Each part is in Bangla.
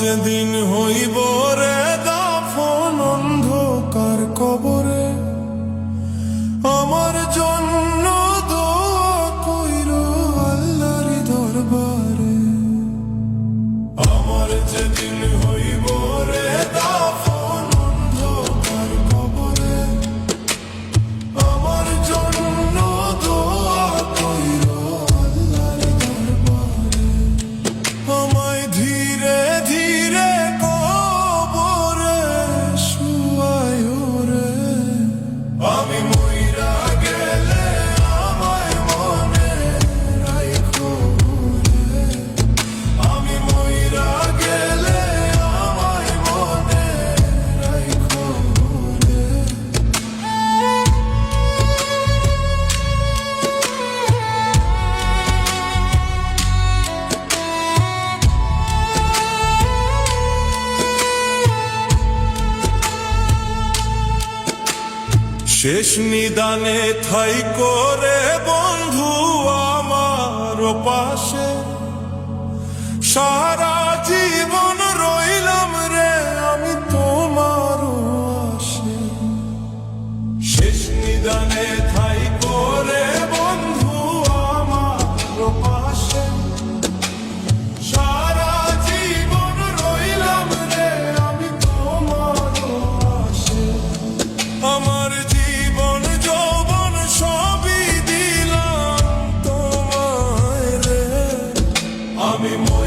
যেদিন হইব রে দাফন অন্ধকার কবর। শেষ নিদানে থাই করে বন্ধু আমার পাশে। সারা জীবন রইলাম রে আমি তোমার শেষ নিদানে থাই mi muerte.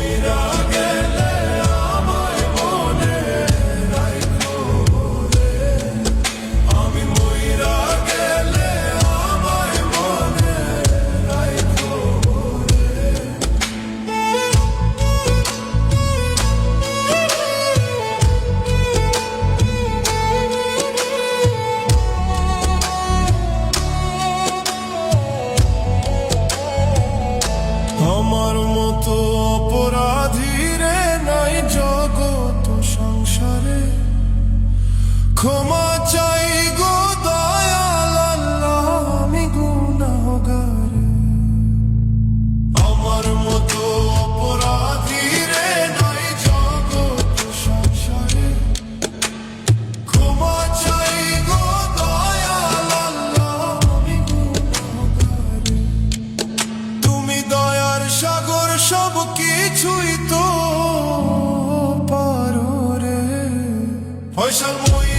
Hoje sou muito